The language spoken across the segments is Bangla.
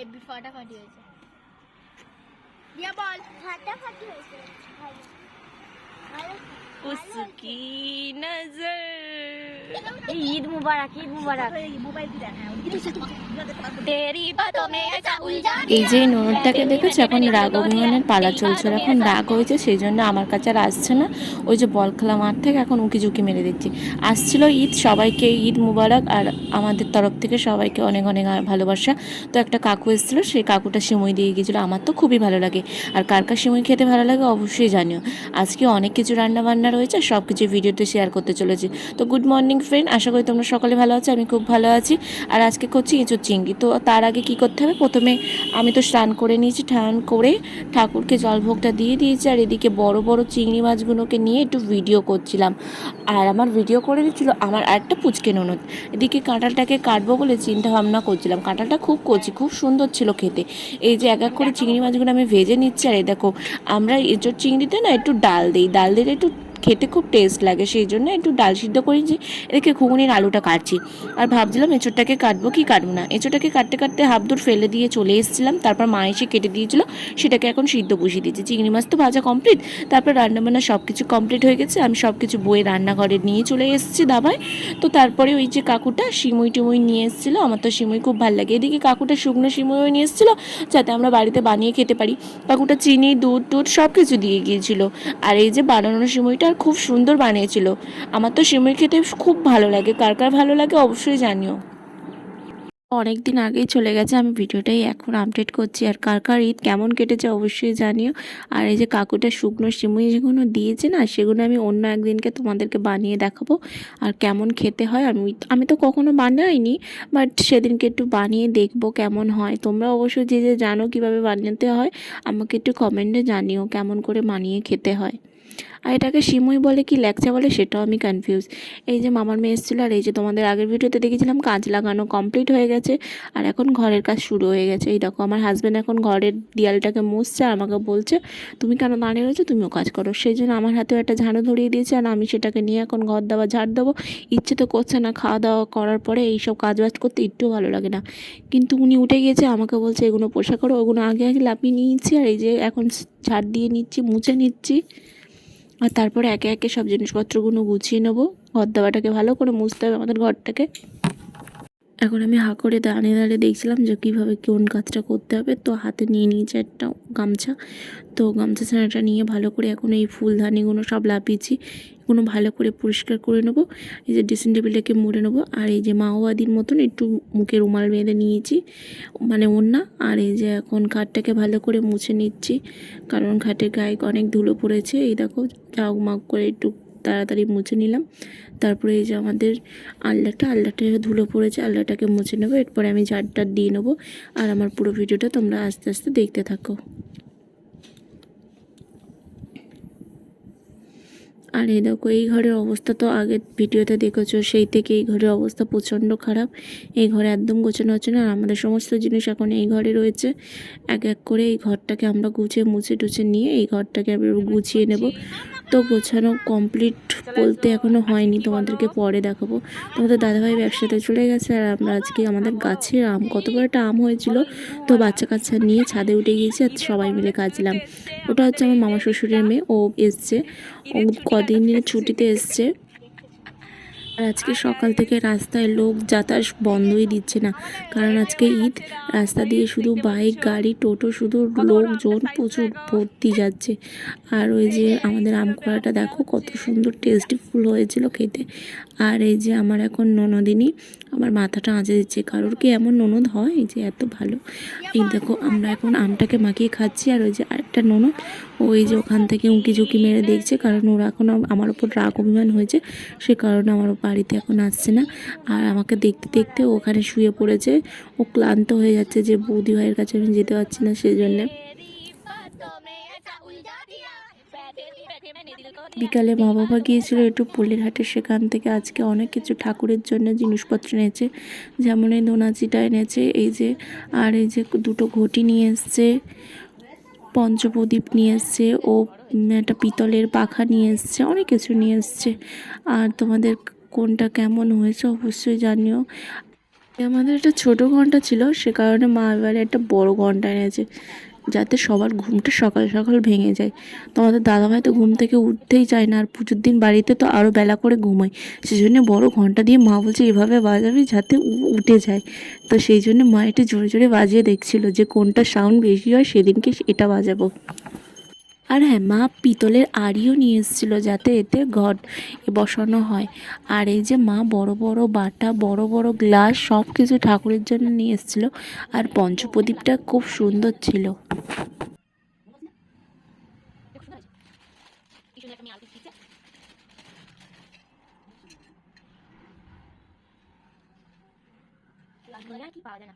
হেভি ফাটাফাটি হয়েছে দিয়া বল ফাটাফাটি হয়েছে ভালো ভালো उसकी नजर এই ঈদ মুবারক ঈদ মুবারক। এই যে ননদটাকে দেখেছ? এখন রাগ অভিমানের পালা চলছে। এখন রাগ হয়েছে, সেই জন্য আমার কাছে আর আসছে না। ওই যে বল খেলা মাঠ থেকে এখন উঁকি ঝুঁকি মেরে দিচ্ছি। আসছিল ঈদ, সবাইকে ঈদ মুবারক আর আমাদের তরফ থেকে সবাইকে অনেক অনেক ভালোবাসা। তো একটা কাকু এসেছিল, সেই কাকুটা সিমুই দিয়ে গিয়েছিল। আমার তো খুবই ভালো লাগে। আর কার কার সিমুই খেতে ভালো লাগে অবশ্যই জানিও। আজকে অনেক কিছু রান্না বান্না রয়েছে সব কিছু ভিডিওতে শেয়ার করতে চলেছি। তো গুড মর্নিং ফ্রেন্ড আশা করি তোমরা সকলে ভালো আছো, আমি খুব ভালো আছি। আর আজকে করছি এঁচোর চিংড়ি। তো তার আগে কি করতে হবে? প্রথমে আমি তো স্নান করে নিয়েছি, স্নান করে ঠাকুরকে জলভোগটা দিয়ে দিয়েছি। আর এদিকে বড় বড় চিংড়ি মাছগুলোকে নিয়ে একটু ভিডিও করছিলাম। আর আমার ভিডিও করে দিচ্ছিল আমার আরেকটা পুচকে ননদ। এদিকে কাঁঠালটাকে কাটবো বলে চিন্তা ভাবনা করছিলাম। কাঁঠালটা খুব কচি, খুব সুন্দর ছিল খেতে। এই যে এক এক করে চিংড়ি মাছগুলো আমি ভেজে নিচ্ছি। আর এই দেখো, আমরা এঁচোর চিংড়িতে না একটু ডাল দিই। ডাল দিলে একটু খেতে খুব টেস্ট লাগে, সেই জন্য একটু ডাল সিদ্ধ করেছি এদিকে ঘুগনির আলুটা কাটছি। আর ভাবছিলাম এঁচোড়টাকে কাটবো, কি কাটবো না। এঁচোড়টাকে কাটতে কাটতে হাফ দূর ফেলে দিয়ে চলে এসেছিলাম, তারপর মা এসে কেটে দিয়েছিল, সেটাকে এখন সিদ্ধ বসিয়ে দিয়েছি। চিংড়ি মাছ তো ভাজা কমপ্লিট তারপর রান্নাবান্না সব কিছু কমপ্লিট হয়ে গেছে, আমি সব কিছু বয়ে রান্নাঘরে নিয়ে চলে এসেছি দাবায় তো তারপরে ওই যে কাকুটা সিমুই টিমুই নিয়ে এসেছিল, আমার তো সিমুই খুব ভালো লাগে। এদিকে কাকুটা শুকনো সিমুইও নিয়ে এসেছিল, যাতে আমরা বাড়িতে বানিয়ে খেতে পারি। কাকুটা চিনি, দুধ, টুধ সব কিছু দিয়ে গিয়েছিল। আর এই যে বানানোর সিমুইটা আর খুব সুন্দর বানিয়েছিল। আমার তো সিমুই খেতে খুব ভালো লাগে। কার কার ভালো লাগে অবশ্যই জানিও। অনেক দিন আগেই চলে গেছে আমি ভিডিওটাই, এখন আপডেট করছি। আর কার কার ঈদ কেমন কেটেছে অবশ্যই জানিও। আর এই যে কাকুটা শুকনো সিমুই যেগুলো দিয়েছে না সেগুলো আমি অন্য একদিনকে তোমাদেরকে বানিয়ে দেখাবো। আর কেমন খেতে হয় আমি আমি তো কখনো বানাইনি বাট সেদিনকে একটু বানিয়ে দেখব কেমন হয়। তোমরা অবশ্যই যে যে জানো কীভাবে বানাতে হয়, আমাকে একটু কমেন্টে জানিও কেমন করে বানিয়ে খেতে হয়। আর এটাকে সিমুই বলে কি ল্যাকচা বলে সেটাও আমি কনফিউজ এই যে মামার মেয়ে এসেছিল আর এই যে তোমাদের আগের ভিডিওতে দেখেছিলাম কাঁচ লাগানো কমপ্লিট হয়ে গেছে আর এখন ঘরের কাজ শুরু হয়ে গেছে। এই দেখো আমার হাজব্যান্ড এখন ঘরের দেয়ালটাকে মুছছে আর আমাকে বলছে, তুমি কেন দাঁড়িয়ে রয়েছো? তুমিও কাজ করো। সেই জন্য আমার হাতেও একটা ঝাড়ু ধরিয়ে দিয়েছে আর আমি সেটাকে নিয়ে এখন ঘর দেওয়া ঝাড় দেবো। ইচ্ছে তো করছে না খাওয়া দাওয়া করার পরে এইসব কাজ বাজ করতে একটু ভালো লাগে না। কিন্তু উনি উঠে গিয়েছে, আমাকে বলছে, এগুলো পোশাক করো। ওগুলো আগে আগে লাপিয়ে নিয়েছি আর এই যে এখন ঝাড় দিয়ে নিচ্ছি, মুছে নিচ্ছি। আর তারপরে একে একে সব জিনিসপত্রগুলো গুছিয়ে নেব। ঘর দাওয়াটাকে ভালো করে মুছতে হবে আমাদের ঘরটাকে। এখন আমি হা করে দাঁড়িয়ে দাঁড়িয়ে দেখছিলাম যে কীভাবে কোন কাজটা করতে হবে। তো হাতে নিয়ে নিয়েছে একটা গামছা। তো গামছা ছানাটা নিয়ে ভালো করে এখন এই ফুলদানিগুলো সব লাপিয়েছি। এগুলো ভালো করে পরিষ্কার করে নেব। এই যে ড্রেসিং টেবিলটাকে মুড়ে নেব। আর এই যে মাওবাদির মতন একটু মুখে রুমাল বেঁধে নিয়েছি মানে ওড়না। আর এই যে এখন খাটটাকে ভালো করে মুছে নিচ্ছি, কারণ খাটের গায়ে অনেক ধুলো পড়েছে। এই দেখো ঝাউ মাগ করে একটু তাড়াতাড়ি মুছে নিলাম। তারপরে এই যে আমাদের আল্লাটা আল্লাটা ধুলো পড়েছে আল্লাটাকে মুছে নেব। এরপরে আমি ঝাড় ঝাড়টা দিয়ে নেব। আর আমার পুরো ভিডিওটা তোমরা আস্তে আস্তে দেখতে থাকো। আর এই দেখো, এই ঘরের অবস্থা তো আগের ভিডিওতে দেখেছ, সেই থেকে এই ঘরের অবস্থা প্রচণ্ড খারাপ। এই ঘরে একদম গোছানো হচ্ছে না, আর আমাদের সমস্ত জিনিস এখন এই ঘরে রয়েছে। এক এক করে এই ঘরটাকে আমরা গুছিয়ে মুছে টুছে নিয়ে এই ঘরটাকে আমরা গুছিয়ে নেব। তো গোছানো কমপ্লিট বলতে এখনও হয়নি, তোমাদেরকে পরে দেখাবো। তোমাদের দাদাভাই ব্যবসাতে চলে গেছে, আর আমরা আজকে আমাদের গাছের আম কত বড় একটা আম হয়েছিল, তো বাচ্চা কাচ্চা নিয়ে ছাদে উঠে গিয়েছি আর সবাই মিলে কাজলাম ওটা হচ্ছে আমার মামা শ্বশুরের মেয়ে, ও এসছে। ও কদিনের ছুটিতে এসছে। আর আজকে সকাল থেকে রাস্তায় লোক যাতায়াত বন্ধই দিচ্ছে না। কারণ আজকে ঈদ, রাস্তা দিয়ে শুধু বাইক, গাড়ি, টোটো, শুধু লোকজন প্রচুর ভর্তি যাচ্ছে। আর ওই যে আমাদের আম কড়াটা দেখো, কত সুন্দর টেস্টি ফুল হয়েছিল খেতে। আর এই যে আমার এখন ননদিনী, আমার মাথাটা আঁচে দিচ্ছে। কারোর কি এমন ননদ হয় যে এত ভালো? এই দেখো, আমরা এখন আমটাকে মাখিয়ে খাচ্ছি। আর ওই যে আরেকটা ননদ ও এই যে ওখান থেকে উঁকি ঝুঁকি মেরে দেখছে, কারণ ওরা এখন আমার ওপর রাগ অভিমান হয়েছে, সে কারণে আমার বাড়িতে এখন আসছে না। আর আমাকে দেখতে দেখতে ওখানে শুয়ে পড়েছে, ও ক্লান্ত হয়ে যাচ্ছে যে বৌদি ভাইয়ের কাছে আমি যেতে পারছি না সেই জন্যে বিকালে মা বাবা গিয়েছিল একটু পোলের হাটে সেখান থেকে আজকে অনেক কিছু ঠাকুরের জন্য জিনিসপত্র এনেছে, যেমন এই দোনাচিটা এনেছে, এই যে, আর এই যে দুটো ঘটি নিয়ে এসছে পঞ্চপ্রদীপ নিয়ে এসছে ও একটা পিতলের পাখা নিয়ে এসছে, অনেক কিছু নিয়ে এসছে। আর তোমাদের কোনটা কেমন হয়েছে অবশ্যই জানিও। আমাদের একটা ছোটো ঘণ্টা ছিল, সে কারণে মা এবারে একটা বড় ঘণ্টা এনেছে। যাতে সবার ঘুমটা সকাল সকাল ভেঙে যায়। তো আমাদের দাদাভাই তো ঘুম থেকে উঠতেই চায় না, আর পুজোর দিন বাড়িতে তো আরও বেলা করে ঘুমায়। সেই জন্য বড় ঘণ্টা দিয়ে মা বলছে, এভাবে বাজাবে যাতে উঠে যায়। তো সেই জন্য মা একটু জোরে জোরে বাজিয়ে দেখছিল যে কোনটা সাউন্ড বেশি হয়, সেদিনকে এটা বাজাবো। আর হ্যাঁ মা পিতলের আড়িও নিয়ে এসেছিল যাতে এতে ঘট বসানো হয়। আর এই যে মা বড় বড় বাটা, বড় বড় গ্লাস, সব কিছু ঠাকুরের জন্য নিয়ে এসেছিল। আর পঞ্চপ্রদীপটা খুব সুন্দর ছিল। পাওয়া যায় না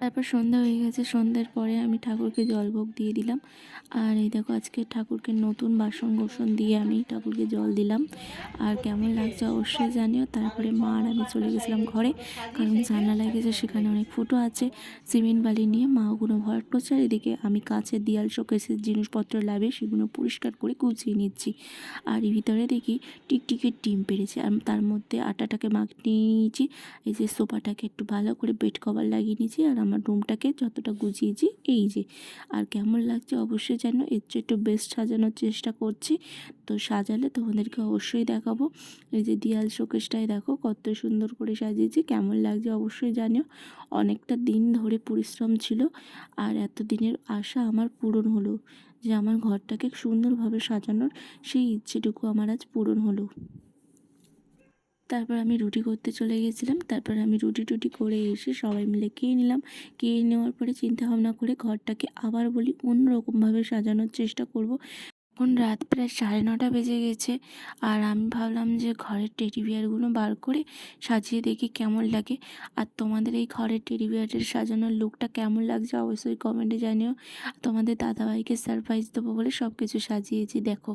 তারপর সন্ধ্যা হয়ে গেছে, সন্ধ্যার পরে আমি ঠাকুরকে জলভোগ দিয়ে দিলাম। আর এই দেখো আজকে ঠাকুরকে নতুন বাসন গোসন দিয়ে আমি ঠাকুরকে জল দিলাম। আর কেমন লাগছে অবশ্যই জানিও। তারপরে মা আর আমি চলে গেছিলাম ঘরে, কারণ জানলা লেগেছে সেখানে অনেক ফুটো আছে। সিমেন্ট বালি নিয়ে মা ওগুলো ভরাট করছে। আর এদিকে আমি কাছের দেয়াল, শোকেসের জিনিসপত্র লাগে সেগুলো পরিষ্কার করে গুছিয়ে নিচ্ছি। আর এই ভিতরে দেখি টিকটিকের ডিম পেরেছে। আর তার মধ্যে আটাটাকে মাখিয়ে নিয়েছি। এই যে সোফাটাকে একটু ভালো করে বেড কভার লাগিয়ে নিয়েছি আর আমার রুমটাকে যতটা গুছিয়েছি এই যে। আর কেমন লাগছে অবশ্যই যেন এর চেয়ে একটু বেস্ট সাজানোর চেষ্টা করছি। তো সাজালে তোমাদেরকে অবশ্যই দেখাবো। এই যে দেয়াল শোকেসটাই দেখো, কত সুন্দর করে সাজিয়েছি, কেমন লাগছে অবশ্যই জানিও। অনেকটা দিন ধরে পরিশ্রম ছিল, আর এত দিনের আশা আমার পূরণ হলো যে আমার ঘরটাকে সুন্দরভাবে সাজানোর সেই ইচ্ছেটুকু আমার আজ পূরণ হলো। তারপর আমি রুটি করতে চলে গেছিলাম। তারপর আমি রুটি টুটি করে এসে সবাই মিলে খেয়ে নিলাম। খেয়ে নেওয়ার পরে চিন্তা ভাবনা করে ঘরটাকে আবার বলি অন্যরকমভাবে সাজানোর চেষ্টা করব। এখন রাত প্রায় সাড়ে নটা বেজে গেছে আর আমি ভাবলাম যে ঘরের টেডি বিয়ারগুলো বার করে সাজিয়ে দেখি কেমন লাগে। আর তোমাদের এই ঘরের টেডি বিয়ারের সাজানোর লুকটা কেমন লাগছে অবশ্যই কমেন্টে জানিও। তোমাদের দাদাভাইকে সারপ্রাইজ দেবো বলে সব কিছু সাজিয়েছি, দেখো।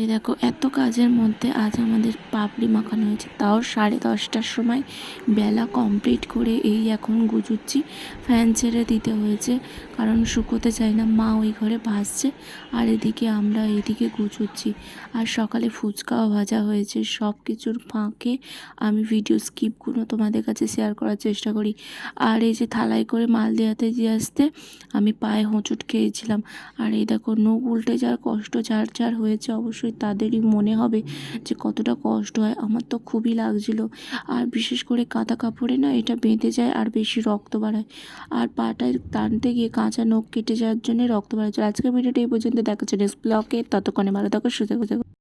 এই দেখো, এত কাজের মধ্যে আজ আমাদের পাপড়ি মাখানো হয়েছে। তাও সাড়ে দশটার সময় বেলা কমপ্লিট করে এই এখন গুজুচ্ছি। ফ্যান ছেড়ে দিতে হয়েছে, কারণ শুকোতে চাই না, মা ওই ঘরে ভাসছে। আর এদিকে আমরা এদিকে গুজুচ্ছি। আর সকালে ফুচকাও ভাজা হয়েছে সব কিছুর ফাঁকে আমি ভিডিও স্কিপগুলো তোমাদের কাছে শেয়ার করার চেষ্টা করি। আর এই যে থালায় করে মাল দেওয়াতে দিয়ে আসতে আমি পায়ে হোঁচট খেয়েছিলাম। আর এই দেখো, নখ উল্টে যাওয়ার কষ্ট যার যার হয়েছে অবশ্যই তাদেরই মনে হবে যে কতটা কষ্ট হয়। আমার তো খুবই লাগছিল। আর বিশেষ করে কাঁথা কাপড়ে না এটা বেঁধে যায় আর বেশি রক্ত বাড়ায়। আর পাটায় টানতে গিয়ে কাঁচা নখ কেটে যাওয়ার জন্য রক্ত বাড়াচ্ছে আজকের ভিডিওটা এই পর্যন্ত। দেখাচ্ছে নেক্সট ব্লকে ততক্ষণে ভালো থাকো সুযোগ